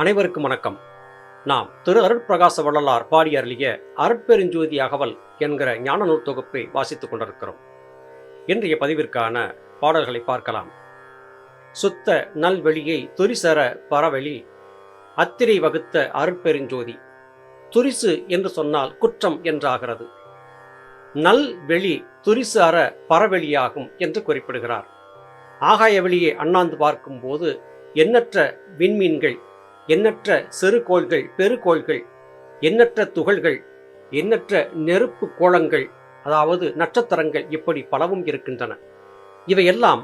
அனைவருக்கும் வணக்கம். நாம் திரு அருட்பிரகாச வள்ளலார் பாடி அருளிய அருட்பெருஞ்சோதி அகவல் என்கிற ஞான நூல் தொகுப்பை வாசித்துக் கொண்டிருக்கிறோம். இன்றைய பதிவிற்கான பாடல்களை பார்க்கலாம். சுத்த நல்வெளியை துரிசர பரவெளி அத்திரை வகுத்த அருட்பெருஞ்சோதி துரிசு என்று சொன்னால் குற்றம் என்றாகிறது. நல் வெளி துரிசு அற பரவெளியாகும் என்று குறிப்பிடுகிறார். ஆகாய வெளியை அண்ணாந்து பார்க்கும்போது எண்ணற்ற விண்மீன்கள் எண்ணற்ற சிறுகோள்கள் பெருகோள்கள் எண்ணற்ற துகள்கள் எண்ணற்ற நெருப்பு கோளங்கள் அதாவது நட்சத்திரங்கள் இப்படி பலவும் இருக்கின்றன. இவையெல்லாம்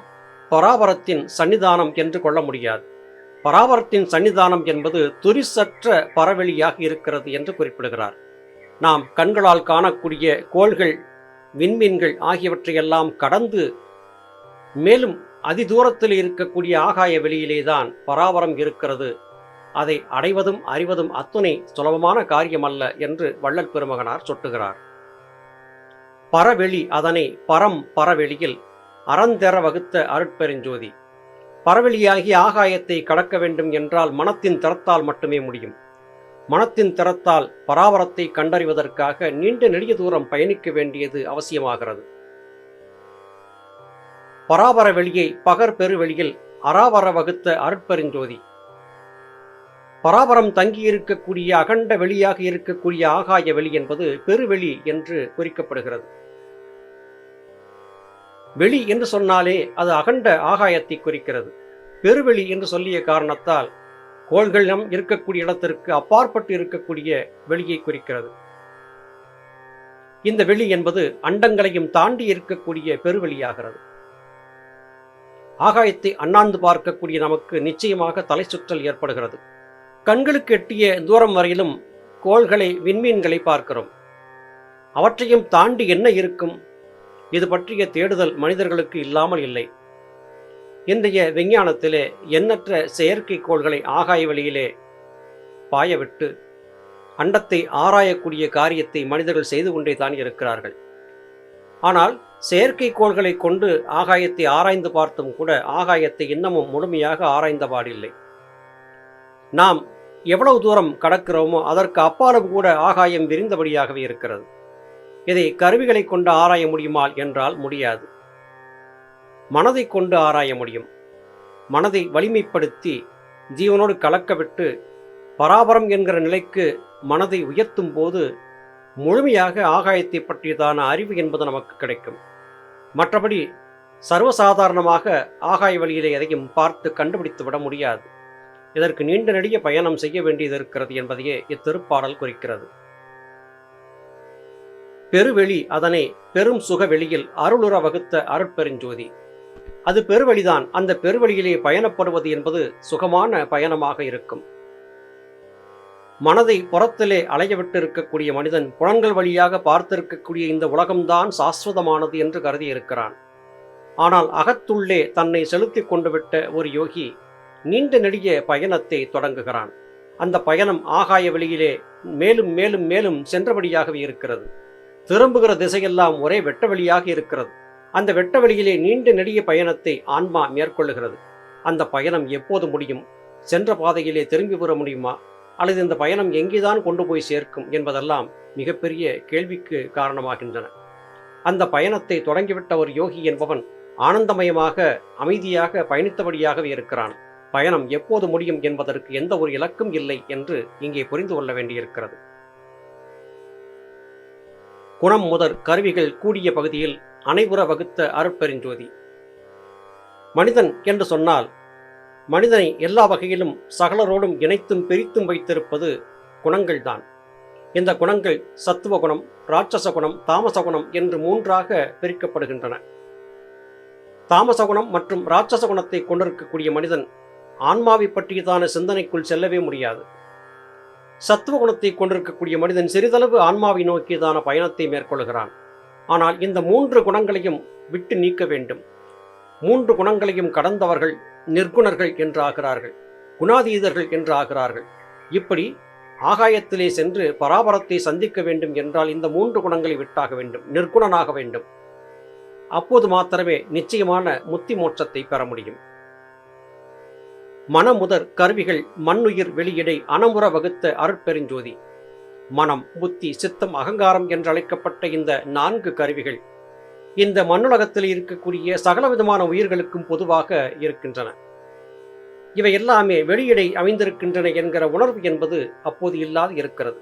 பராபரத்தின் சன்னிதானம் என்று கொள்ள முடியாது. பராபரத்தின் சன்னிதானம் என்பது துரிசற்ற பரவெளியாக இருக்கிறது என்று குறிப்பிடுகிறார். நாம் கண்களால் காணக்கூடிய கோள்கள் விண்மீன்கள் ஆகியவற்றையெல்லாம் கடந்து மேலும் அதிதூரத்தில் இருக்கக்கூடிய ஆகாய வெளியிலே தான் பராபரம் இருக்கிறது அதை அடைவதும் அறிவதும் அத்துணை சுலபமான காரியமல்ல என்று வள்ளல் பெருமகனார் சொட்டுகிறார். பரவெளி அதனை பரம் பரவெளியில் அறந்தெற வகுத்த அருட்பெருஞ்சோதி. பரவெளியாகி ஆகாயத்தை கடக்க வேண்டும் என்றால் மனத்தின் திறத்தால் மட்டுமே முடியும். மனத்தின் திறத்தால் பராபரத்தை கண்டறிவதற்காக நீண்ட நெடிய தூரம் பயணிக்க வேண்டியது அவசியமாகிறது. பராபர வெளியை பகர் பெருவெளியில் அராவர வகுத்த அருட்பெருஞ்சோதி. பராபரம் தங்கியிருக்கக்கூடிய அகண்ட வெளியாக இருக்கக்கூடிய ஆகாய வெளி என்பது பெருவெளி என்று குறிக்கப்படுகிறது. வெளி என்று சொன்னாலே அது அகண்ட ஆகாயத்தை குறிக்கிறது. பெருவெளி என்று சொல்லிய காரணத்தால் கோள்களிடம் இருக்கக்கூடிய இடத்திற்கு அப்பாற்பட்டு இருக்கக்கூடிய வெளியை குறிக்கிறது. இந்த வெளி என்பது அண்டங்களையும் தாண்டி இருக்கக்கூடிய பெருவெளியாகிறது. ஆகாயத்தை அண்ணாந்து பார்க்கக்கூடிய நமக்கு நிச்சயமாக தலை சுற்றல் ஏற்படுகிறது. கண்களுக்கு எட்டிய தூரம் வரையிலும் கோள்களை விண்மீன்களை பார்க்கிறோம். அவற்றையும் தாண்டி என்ன இருக்கும்? இது பற்றிய தேடுதல் மனிதர்களுக்கு இல்லாமல் இல்லை. இன்றைய விஞ்ஞானத்திலே எண்ணற்ற செயற்கைக்கோள்களை ஆகாய வழியிலே பாயவிட்டு அண்டத்தை ஆராயக்கூடிய காரியத்தை மனிதர்கள் செய்து கொண்டே தான் இருக்கிறார்கள். ஆனால் செயற்கைக்கோள்களை கொண்டு ஆகாயத்தை ஆராய்ந்து பார்த்தும் கூட ஆகாயத்தை இன்னமும் முழுமையாக ஆராய்ந்தபாடில்லை. நாம் எவ்வளவு தூரம் கடக்கிறோமோ அதற்கு அப்பாலும் கூட ஆகாயம் விரிந்தபடியாகவே இருக்கிறது. இதை கருவிகளை கொண்டு ஆராய முடியுமா என்றால் முடியாது. மனதை கொண்டு ஆராய முடியும். மனதை வலிமைப்படுத்தி ஜீவனோடு கலக்கவிட்டு பராபரம் என்கிற நிலைக்கு மனதை உயர்த்தும் போது முழுமையாக ஆகாயத்தை பற்றியதான அறிவு என்பது நமக்கு கிடைக்கும். மற்றபடி சர்வசாதாரணமாக ஆகாய வழியிலே எதையும் பார்த்து கண்டுபிடித்து விட முடியாது. இதற்கு நீண்ட நெடிய பயணம் செய்ய வேண்டியது இருக்கிறது என்பதையே இத்திருப்பாடல் குறிக்கிறது. பெருவெளி அதனை பெரும் சுக வெளியில் அருளுற வகுத்த அருட்பெருஞ்சோதி. அது பெருவெளிதான். அந்த பெருவெளியிலே பயணப்படுவது என்பது சுகமான பயணமாக இருக்கும். மனதை புறத்திலே அலையவிட்டு இருக்கக்கூடிய மனிதன் புலன்கள் வழியாக பார்த்திருக்கக்கூடிய இந்த உலகம்தான் சாஸ்வதமானது என்று கருதி இருக்கிறான் ஆனால் அகத்துள்ளே தன்னை செலுத்திக் கொண்டு விட்ட ஒரு யோகி நீண்ட நெடிய பயணத்தை தொடங்குகிறான். அந்த பயணம் ஆகாய வெளியிலே மேலும் மேலும் மேலும் சென்றபடியாகவே இருக்கிறது. திரும்புகிற திசையெல்லாம் ஒரே வெட்டவெளியாக இருக்கிறது. அந்த வெட்டவெளியிலே நீண்ட நெடிய பயணத்தை ஆன்மா மேற்கொள்ளுகிறது. அந்த பயணம் எப்போது முடியும்? சென்ற பாதையிலே திரும்பி வர முடியுமா? அல்லது இந்த பயணம் எங்கேதான் கொண்டு போய் சேர்க்கும் என்பதெல்லாம் மிகப்பெரிய கேள்விக்கு காரணமாகின்றன. அந்த பயணத்தை தொடங்கிவிட்ட ஒரு யோகி என்பவன் ஆனந்தமயமாக அமைதியாக பயணித்தபடியாகவே இருக்கிறான். பயணம் எப்போது முடியும் என்பதற்கு எந்த ஒரு இலக்கும் இல்லை என்று இங்கே புரிந்து கொள்ள வேண்டியிருக்கிறது. குணம் முதற் கருவிகள் கூடிய பகுதியில் அனைவுற வகுத்த அருட்பெருஞ்சோதி. மனிதன் என்று சொன்னால் மனிதனை எல்லா வகையிலும் சகலரோடும் இணைத்தும் பிரித்தும் வைத்திருப்பது குணங்கள்தான். இந்த குணங்கள் சத்துவ குணம் ராட்சச குணம் தாமச குணம் என்று மூன்றாக பிரிக்கப்படுகின்றன. தாமச குணம் மற்றும் ராட்சச குணத்தை கொண்டிருக்கக்கூடிய மனிதன் ஆன்மாவை பற்றியதான சிந்தனைக்குள் செல்லவே முடியாது. சத்துவ குணத்தை கொண்டிருக்கக்கூடிய மனிதன் சிறிதளவு ஆன்மாவை நோக்கியதான பயணத்தை மேற்கொள்கிறான். ஆனால் இந்த மூன்று குணங்களையும் விட்டு நீக்க வேண்டும். மூன்று குணங்களையும் கடந்தவர்கள் நிர்குணர்கள் என்று ஆகிறார்கள் குணாதீதர்கள் என்று ஆகிறார்கள் இப்படி ஆகாயத்திலே சென்று பராபரத்தை சந்திக்க வேண்டும் என்றால் இந்த மூன்று குணங்களை விட்டாக வேண்டும் நிர்குணனாக வேண்டும். அப்போது மாத்திரமே நிச்சயமான முத்தி மோட்சத்தை பெற முடியும். மனமுதற் கருவிகள் மண்ணுயிர் வெளியிடை அனமுற வகுத்த அருட்பெருஞ்சோதி. மனம் புத்தி சித்தம் அகங்காரம் என்றழைக்கப்பட்ட இந்த நான்கு கருவிகள் இந்த மண்ணுலகத்தில் இருக்கக்கூடிய சகலவிதமான உயிர்களுக்கும் பொதுவாக இருக்கின்றன. இவை எல்லாமே வெளியிடை அமைந்திருக்கின்றன என்கிற உணர்வு என்பது அப்போது இல்லாது இருக்கிறது.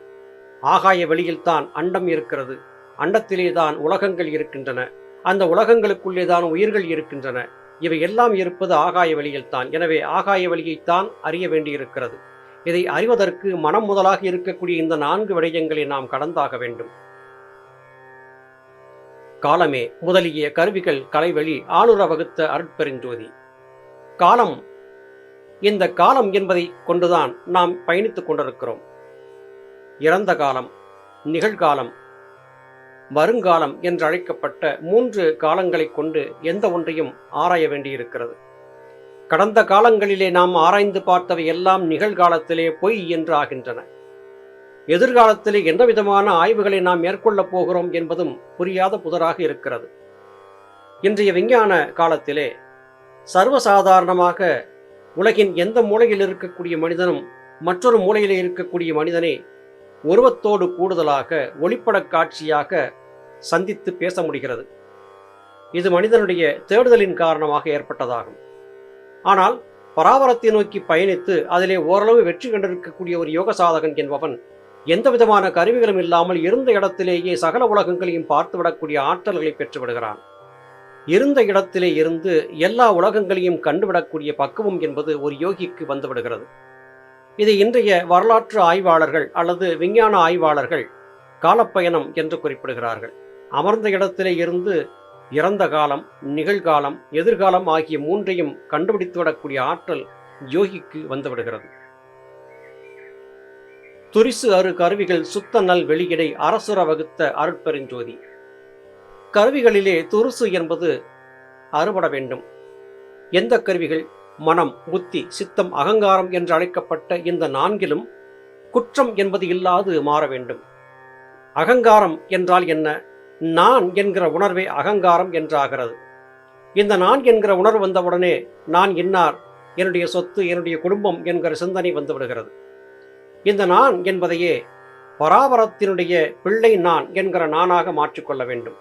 ஆகாய வெளியில்தான் அண்டம் இருக்கிறது. அண்டத்திலேதான் உலகங்கள் இருக்கின்றன. அந்த உலகங்களுக்குள்ளே தான் உயிர்கள் இருக்கின்றன. இவை எல்லாம் இருப்பது ஆகாய வெளியில்தான் எனவே ஆகாய வெளியைத்தான் அறிய வேண்டியிருக்கிறது. இதை அறிவதற்கு மனம் முதலாக இருக்கக்கூடிய இந்த நான்கு விடயங்களை நாம் கடந்தாக வேண்டும். காலமே முதலிய கருவிகள் கலைவழி ஆளுற வகுத்த அருட்பெருஞ்சோதி. காலம் இந்த காலம் என்பதை கொண்டுதான் நாம் பயணித்துக் கொண்டிருக்கிறோம். இறந்த காலம் நிகழ்காலம் வருங்காலம் என்றழைக்கப்பட்ட மூன்று காலங்களை கொண்டு எந்த ஒன்றையும் ஆராய வேண்டியிருக்கிறது. கடந்த காலங்களிலே நாம் ஆராய்ந்து பார்த்தவை எல்லாம் நிகழ்காலத்திலே பொய் என்று ஆகின்றன. எதிர்காலத்திலே எந்த விதமான ஆய்வுகளை நாம் மேற்கொள்ளப் போகிறோம் என்பதும் புரியாத புதராக இருக்கிறது. இன்றைய விஞ்ஞான காலத்திலே சர்வசாதாரணமாக உலகின் எந்த மூலையில் இருக்கக்கூடிய மனிதனும் மற்றொரு மூலையில் இருக்கக்கூடிய மனிதனை உருவத்தோடு கூடுதலாக ஒளிப்படக் காட்சியாக சந்தித்து பேச முடிகிறது. இது மனிதனுடைய தேடுதலின் காரணமாக ஏற்பட்டதாகும். ஆனால் பராபரத்தை நோக்கி பயணித்து அதிலே ஓரளவு வெற்றி கண்டிருக்கக்கூடிய ஒரு யோக சாதகன் என்பவன் எந்த விதமான கருவிகளும் இல்லாமல் இருந்த இடத்திலேயே சகல உலகங்களையும் பார்த்துவிடக்கூடிய ஆற்றல்களை பெற்றுவிடுகிறான். இருந்த இடத்திலே இருந்து எல்லா உலகங்களையும் கண்டுவிடக்கூடிய பக்குவம் என்பது ஒரு யோகிக்கு வந்துவிடுகிறது. இதை இன்றைய வரலாற்று ஆய்வாளர்கள் அல்லது விஞ்ஞான ஆய்வாளர்கள் காலப்பயணம் என்று குறிப்பிடுகிறார்கள். அமர்ந்த இடத்திலே இருந்து இறந்த காலம் நிகழ்காலம் எதிர்காலம் ஆகிய மூன்றையும் கண்டுபிடித்துவிடக்கூடிய ஆற்றல் யோகிக்கு வந்துவிடுகிறது. துரிசு அரு கருவிகள் சுத்த நல் வெளியிடை அரசுர வகுத்த அருட்பெருஞ்சோதி கருவிகளிலே துருசு என்பது அறுபட வேண்டும். எந்த கருவிகள்? மனம் புத்தி சித்தம் அகங்காரம் என்று அழைக்கப்பட்ட இந்த நான்கிலும் குற்றம் என்பது இல்லாது மாற வேண்டும். அகங்காரம் என்றால் என்ன? நான் என்கிற உணர்வே அகங்காரம் என்றாகிறது. இந்த நான் என்கிற உணர்வு வந்தவுடனே நான் இன்னார் என்னுடைய சொத்து என்னுடைய குடும்பம் என்கிற சிந்தனை வந்துவிடுகிறது இந்த நான் என்பதையே பராபரத்தினுடைய பிள்ளை நான் என்கிற நானாக மாற்றிக்கொள்ள வேண்டும்.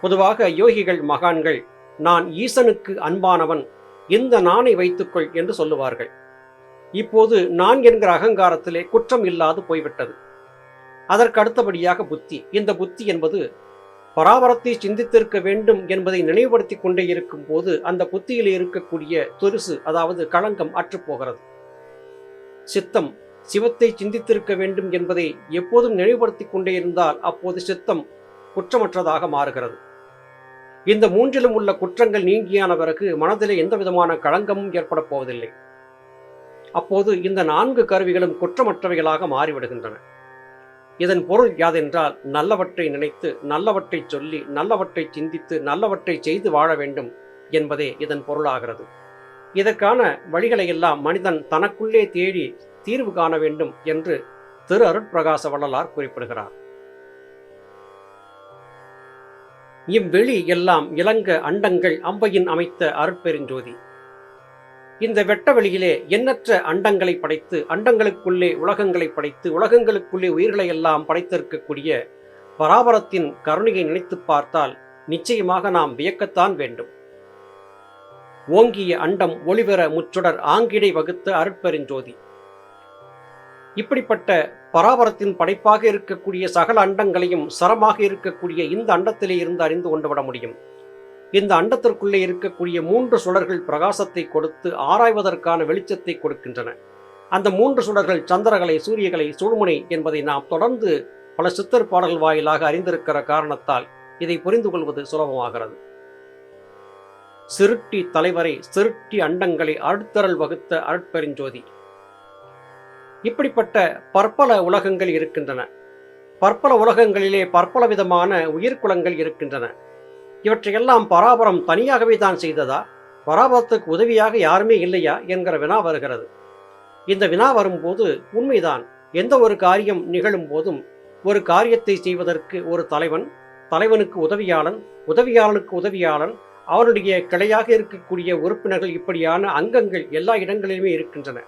பொதுவாக யோகிகள் மகான்கள் நான் ஈசனுக்கு அன்பானவன் இந்த நானை வைத்துக்கொள் என்று சொல்லுவார்கள். இப்போது நான் என்கிற அகங்காரத்திலே குற்றம் இல்லாது போய்விட்டது. அதற்கு அடுத்தபடியாக புத்தி. இந்த புத்தி என்பது பராபரத்தை சிந்தித்திருக்க வேண்டும் என்பதை நினைவுபடுத்திக் கொண்டே இருக்கும் போது அந்த புத்தியில் இருக்கக்கூடிய தொரிசு அதாவது களங்கம் அற்றுப்போகிறது. சித்தம் சிவத்தை சிந்தித்திருக்க வேண்டும் என்பதை எப்போதும் நினைவுபடுத்திக் கொண்டே இருந்தால் அப்போது சித்தம் குற்றமற்றதாக மாறுகிறது. இந்த மூன்றிலும் உள்ள குற்றங்கள் நீங்கியான பிறகு மனதிலே எந்த விதமான களங்கமும் ஏற்பட போவதில்லை. அப்போது இந்த நான்கு கருவிகளும் குற்றமற்றவைகளாக மாறிவிடுகின்றன. இதன் பொருள் யாதென்றால் நல்லவற்றை நினைத்து நல்லவற்றை சொல்லி நல்லவற்றை சிந்தித்து நல்லவற்றை செய்து வாழ வேண்டும் என்பதே இதன் பொருளாகிறது. இதற்கான வழிகளை எல்லாம் மனிதன் தனக்குள்ளே தேடி தீர்வு காண வேண்டும் என்று திரு அருட்பிரகாச வள்ளலார் குறிப்பிடுகிறார். இவ்வெளி எல்லாம் இளங்க அண்டங்கள் அம்பையின் அமைத்த அருட்பெருஞ்சோதி. இந்த வெட்ட வெளியிலே எண்ணற்ற அண்டங்களை படைத்து அண்டங்களுக்குள்ளே உலகங்களை படைத்து உலகங்களுக்குள்ளே உயிர்களை எல்லாம் படைத்திருக்கக்கூடிய பராபரத்தின் கருணையை நினைத்து பார்த்தால் நிச்சயமாக நாம் வியக்கத்தான் வேண்டும். ஓங்கிய அண்டம் ஒளிபெற முச்சுடர் ஆங்கிடை வகுத்த அருட்பெருஞ்சோதி இப்படிப்பட்ட பராபரத்தின் படைப்பாக இருக்கக்கூடிய சகல அண்டங்களையும் சரமாக இருக்கக்கூடிய இந்த அண்டத்திலே இருந்து அறிந்து கொண்டு விட முடியும். இந்த அண்டத்திற்குள்ளே இருக்கக்கூடிய மூன்று சுடர்கள் பிரகாசத்தை கொடுத்து ஆராய்வதற்கான வெளிச்சத்தை கொடுக்கின்றன. அந்த மூன்று சுடர்கள் சந்திரகலை சூரியகலை சுழுமுனை என்பதை நாம் தொடர்ந்து பல சித்தர் பாடல்கள் வாயிலாக அறிந்திருக்கிற காரணத்தால் இதை புரிந்து கொள்வது சுலபமாகிறது. சிருட்டி தலைவரை சிருட்டி அண்டங்களை அருட்தரல் வகுத்த அருட்பெருஞ்சோதி. இப்படிப்பட்ட பற்பல உலகங்கள் இருக்கின்றன. பற்பல உலகங்களிலே பற்பல விதமான உயிர்குலங்கள் இருக்கின்றன. இவற்றையெல்லாம் பராபரம் தனியாகவே தான் செய்ததா? பராபரத்துக்கு உதவியாக யாருமே இல்லையா? என்கிற வினா வருகிறது. இந்த வினா வரும்போது உண்மைதான். எந்த ஒரு காரியம் நிகழும் போதும் ஒரு காரியத்தை செய்வதற்கு ஒரு தலைவன் தலைவனுக்கு உதவியாளன் உதவியாளனுக்கு உதவியாளன் அவனுடைய கிளையாக இருக்கக்கூடிய உறுப்பினர்கள் இப்படியான அங்கங்கள் எல்லா இடங்களிலுமே இருக்கின்றன.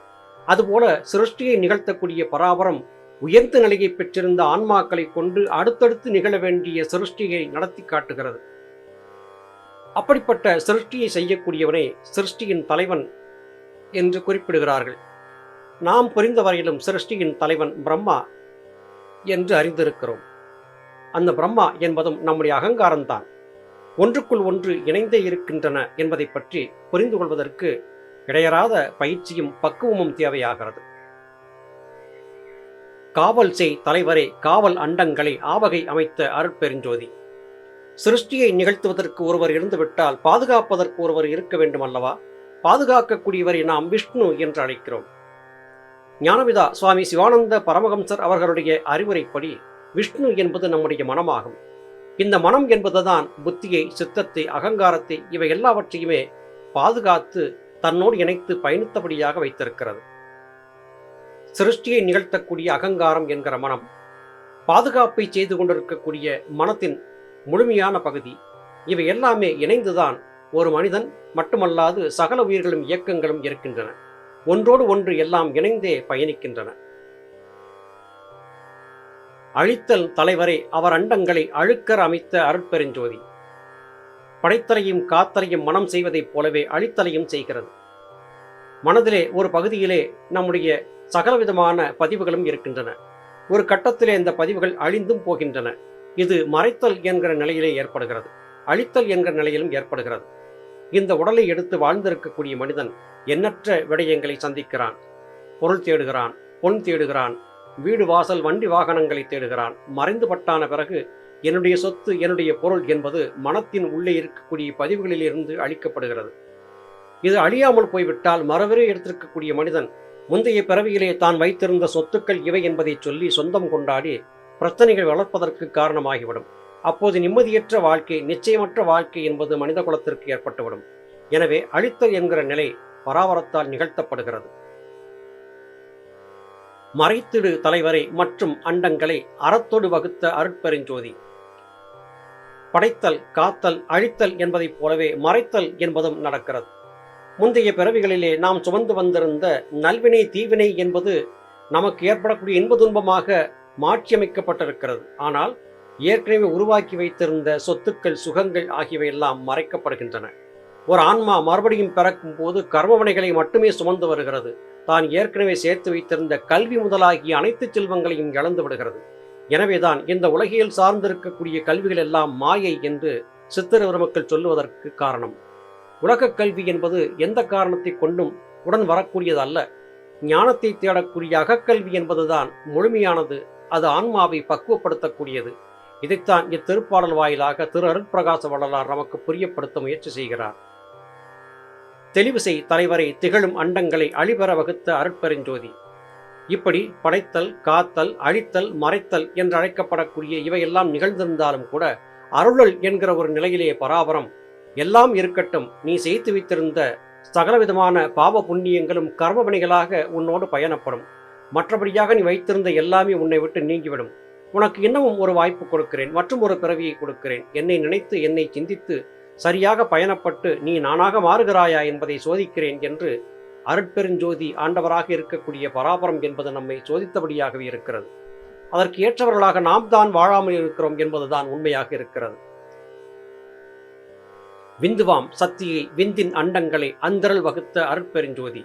அதுபோல சிருஷ்டியை நிகழ்த்தக்கூடிய பராபரம் உயர்ந்த நிலையை பெற்றிருந்த ஆன்மாக்களை கொண்டு அடுத்தடுத்து நிகழ வேண்டிய சிருஷ்டியை நடத்தி காட்டுகிறது. அப்படிப்பட்ட சிருஷ்டியை செய்யக்கூடியவனே சிருஷ்டியின் தலைவன் என்று குறிப்பிடுகிறார்கள். நாம் புரிந்த வரையிலும் சிருஷ்டியின் தலைவன் பிரம்மா என்று அறிந்திருக்கிறோம். அந்த பிரம்மா என்பதும் நம்முடைய அகங்காரம்தான். ஒன்றுக்குள் ஒன்று இணைந்தே இருக்கின்றன என்பதை பற்றி புரிந்து கொள்வதற்கு இடையறாத பயிற்சியும் பக்குவமும் தேவையாகிறது. காவல் செய் தலைவரே காவல் அண்டங்களை ஆவகை அமைத்த அருட்பெருஞ்சோதி. சிருஷ்டியை நிகழ்த்துவதற்கு ஒருவர் இருந்துவிட்டால் பாதுகாப்பதற்கு ஒருவர் இருக்க வேண்டும் அல்லவா பாதுகாக்கக்கூடியவரை நாம் விஷ்ணு என்று அழைக்கிறோம். ஞானவிதா சுவாமி சிவானந்த பரமஹம்சர் அவர்களுடைய அறிவுரைப்படி விஷ்ணு என்பது நம்முடைய மனமாகும். இந்த மனம் என்பதுதான் புத்தியை சித்தத்தை அகங்காரத்தை இவை எல்லாவற்றையுமே பாதுகாத்து தன்னோடு இணைத்து பயணித்தபடியாக வைத்திருக்கிறது. சிருஷ்டியை நிகழ்த்தக்கூடிய அகங்காரம் என்கிற மனம் பாதுகாப்பை செய்து கொண்டிருக்கக்கூடிய மனத்தின் முழுமையான பகுதி. இவை எல்லாமே இணைந்துதான் ஒரு மனிதன் மட்டுமல்லாது சகல உயிர்களும் இயக்கங்களும் இருக்கின்றன. ஒன்றோடு ஒன்று எல்லாம் இணைந்தே பயணிக்கின்றன. அழித்தல் தலைவரை அவர் அண்டங்களை அழுக்கர் அமைத்த அருட்பெருஞ்சோதி. படைத்தலையும் காத்தலையும் மனம் செய்வதைப் போலவே அழித்தலையும் செய்கிறது. மனதிலே ஒரு பகுதியிலே நம்முடைய சகலவிதமான பதிவுகளும் இருக்கின்றன. ஒரு கட்டத்திலே இந்த பதிவுகள் அழிந்தும் போகின்றன. இது மறைத்தல் என்கிற நிலையிலே ஏற்படுகிறது. அழித்தல் என்கிற நிலையிலும் ஏற்படுகிறது. இந்த உடலை எடுத்து வாழ்ந்திருக்கக்கூடிய மனிதன் எண்ணற்ற விடயங்களை சந்திக்கிறான். பொருள் தேடுகிறான் பொன் தேடுகிறான் வீடு வாசல் வண்டி வாகனங்களை தேடுகிறான். மறைந்து பட்டான பிறகு என்னுடைய சொத்து என்னுடைய பொருள் என்பது மனத்தின் உள்ளே இருக்கக்கூடிய பதிவுகளிலிருந்து அழிக்கப்படுகிறது. இது அழியாமல் போய்விட்டால் மறவரே எடுத்திருக்கக்கூடிய மனிதன் முந்தைய பிறவியிலே தான் வைத்திருந்த சொத்துக்கள் இவை என்பதை சொல்லி சொந்தம் கொண்டாடி பிரச்சனைகள் வளர்ப்பதற்கு காரணமாகிவிடும். அப்போது நிம்மதியற்ற வாழ்க்கை நிச்சயமற்ற வாழ்க்கை என்பது மனித குலத்திற்கு ஏற்பட்டுவிடும். எனவே அழித்தல் என்கிற நிலை பராவரத்தால் நிகழ்த்தப்படுகிறது. மறைத்திடு தலைவரை மற்றும் அண்டங்களை அறத்தோடு வகுத்த அருட்பெருஞ்சோதி. படைத்தல் காத்தல் அழித்தல் என்பதைப் போலவே மறைத்தல் என்பதும் நடக்கிறது. முந்தைய பிறவிகளிலே நாம் சுமந்து வந்திருந்த நல்வினை தீவினை என்பது நமக்கு ஏற்படக்கூடிய இன்ப துன்பமாக மாற்றியமைக்கப்பட்டிருக்கிறது. ஆனால் ஏற்கனவே உருவாக்கி வைத்திருந்த சொத்துக்கள் சுகங்கள் ஆகியவை எல்லாம் மறைக்கப்படுகின்றன. ஒரு ஆன்மா மறுபடியும் பிறக்கும் போது கர்மவனைகளை மட்டுமே சுமந்து வருகிறது. தான் ஏற்கனவே சேர்த்து வைத்திருந்த கல்வி முதலாகிய அனைத்து செல்வங்களையும் இழந்து விடுகிறது. எனவேதான் இந்த உலகியல் சார்ந்திருக்கக்கூடிய கல்விகள் எல்லாம் மாயை என்று சித்திர மக்கள் சொல்லுவதற்கு காரணம். உலகக் கல்வி என்பது எந்த காரணத்தை கொண்டும் உடன் வரக்கூடியதல்ல. ஞானத்தை தேடக்கூடிய அகக்கல்வி என்பதுதான் முழுமையானது அது ஆன்மாவை பக்குவப்படுத்தக்கூடியது. இதைத்தான் இத்திருப்பாடல் வாயிலாக திரு அருட்பிரகாச வள்ளலார் நமக்கு புரியப்படுத்த முயற்சி செய்கிறார். தெளிவு செய் தலைவரை திகழும் அண்டங்களை அழிபெற வகுத்த அருட்பெருஞ்சோதி. இப்படி படைத்தல் காத்தல் அழித்தல் மறைத்தல் என்று அழைக்கப்படக்கூடிய இவையெல்லாம் நிகழ்ந்திருந்தாலும் கூட அருளல் என்கிற ஒரு நிலையிலே பராபரம். எல்லாம் இருக்கட்டும் நீ செய்து வைத்திருந்த சகலவிதமான பாவ புண்ணியங்களும் கர்மபணிகளாக உன்னோடு பயணப்படும். மற்றபடியாக நீ வைத்திருந்த எல்லாமே உன்னை விட்டு நீங்கிவிடும். உனக்கு இன்னமும் ஒரு வாய்ப்பு கொடுக்கிறேன் மற்றும் ஒரு பிறவியை கொடுக்கிறேன். என்னை நினைத்து என்னை சிந்தித்து சரியாக பயணப்பட்டு நீ நானாக மாறுகிறாயா என்பதை சோதிக்கிறேன் என்று அருட்பெருஞ்சோதி ஆண்டவராக இருக்கக்கூடிய பராபரம் என்பது நம்மை சோதித்தபடியாகவே இருக்கிறது. அதற்கு ஏற்றவர்களாக நாம் தான் வாழாமல் இருக்கிறோம் என்பதுதான் உண்மையாக இருக்கிறது. விந்துவாம் சக்தியை விந்தின் அண்டங்களை அந்தரல் வகுத்த அருட்பெருஞ்சோதி.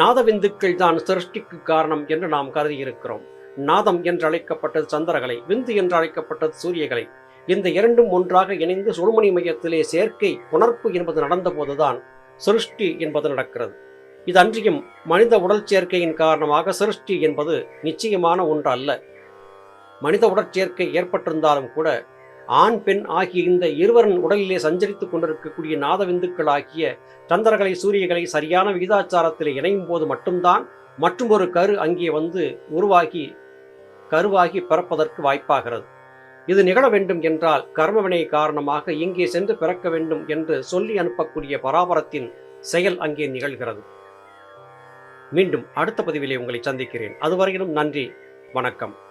நாத விந்துக்கள் தான் சிருஷ்டிக்கு காரணம் என்று நாம் கருதியிருக்கிறோம். நாதம் என்று அழைக்கப்பட்டது சந்திரகலை விந்து என்று அழைக்கப்பட்டது சூரியகலை. இந்த இரண்டும் ஒன்றாக இணைந்து சுழுமணி மையத்திலே சேர்க்கை உணர்ப்பு என்பது நடந்தபோதுதான் சிருஷ்டி என்பது நடக்கிறது. இது அன்றியும் மனித உடல் சேர்க்கையின் காரணமாக சிருஷ்டி என்பது நிச்சயமான ஒன்று அல்ல மனித உடற்சேர்க்கை ஏற்பட்டிருந்தாலும் கூட ஆண் பெண் ஆகிய இந்த இருவரின் உடலிலே சஞ்சரித்துக் கொண்டிருக்கக்கூடிய நாதவிந்துக்கள் ஆகிய சந்திரகலை சூரியகளை சரியான விகிதாச்சாரத்தில் இணையும் போது மட்டும்தான் மற்றும் ஒரு கரு அங்கே வந்து உருவாகி கருவாகி பிறப்பதற்கு வாய்ப்பாகிறது. இது நிகழ வேண்டும் என்றால் கர்மவினை காரணமாக இங்கே சென்று பிறக்க வேண்டும் என்று சொல்லி அனுப்பக்கூடிய பராபரத்தின் செயல் அங்கே நிகழ்கிறது. மீண்டும் அடுத்த பதிவிலே உங்களை சந்திக்கிறேன். அதுவரையிலும் நன்றி வணக்கம்.